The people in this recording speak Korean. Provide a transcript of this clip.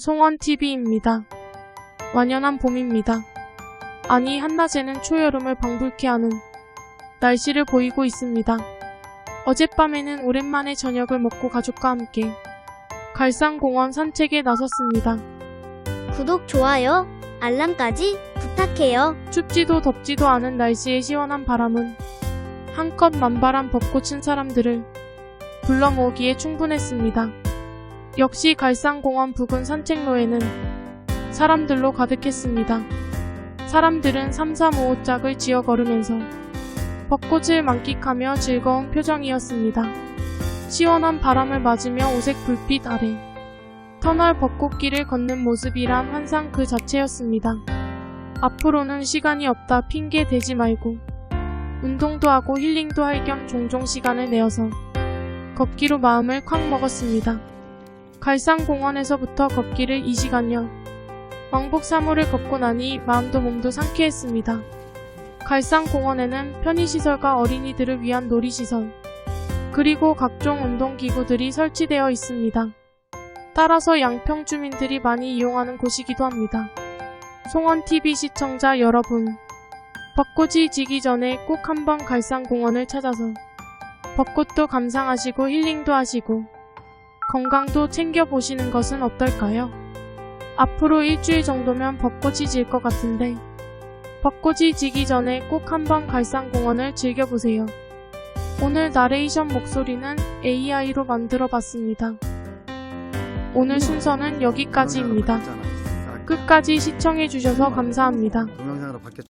송원TV입니다. 완연한 봄입니다. 아니, 한낮에는 초여름을 방불케 하는 날씨를 보이고 있습니다. 어젯밤에는 오랜만에 저녁을 먹고 가족과 함께 갈산공원 산책에 나섰습니다. 구독, 좋아요, 알람까지 부탁해요. 춥지도 덥지도 않은 날씨의 시원한 바람은 한껏 만발한 벚꽃인 사람들을 불러 모으기에 충분했습니다. 역시 갈산공원 부근 산책로에는 사람들로 가득했습니다. 사람들은 3, 4, 5 짝을 지어 걸으면서 벚꽃을 만끽하며 즐거운 표정이었습니다. 시원한 바람을 맞으며 오색 불빛 아래 터널 벚꽃길을 걷는 모습이란 환상 그 자체였습니다. 앞으로는 시간이 없다 핑계 대지 말고 운동도 하고 힐링도 할 겸 종종 시간을 내어서 걷기로 마음을 콱 먹었습니다. 갈산공원에서부터 걷기를 2시간여 왕복 3호를 걷고 나니 마음도 몸도 상쾌했습니다. 갈산공원에는 편의시설과 어린이들을 위한 놀이시설 그리고 각종 운동기구들이 설치되어 있습니다. 따라서 양평 주민들이 많이 이용하는 곳이기도 합니다. 송원TV 시청자 여러분, 벚꽃이 지기 전에 꼭 한번 갈산공원을 찾아서 벚꽃도 감상하시고 힐링도 하시고 건강도 챙겨보시는 것은 어떨까요? 앞으로 일주일 정도면 벚꽃이 질 것 같은데 벚꽃이 지기 전에 꼭 한번 갈산공원을 즐겨보세요. 오늘 나레이션 목소리는 AI로 만들어 봤습니다. 오늘 순서는 여기까지입니다. 끝까지 시청해주셔서 감사합니다.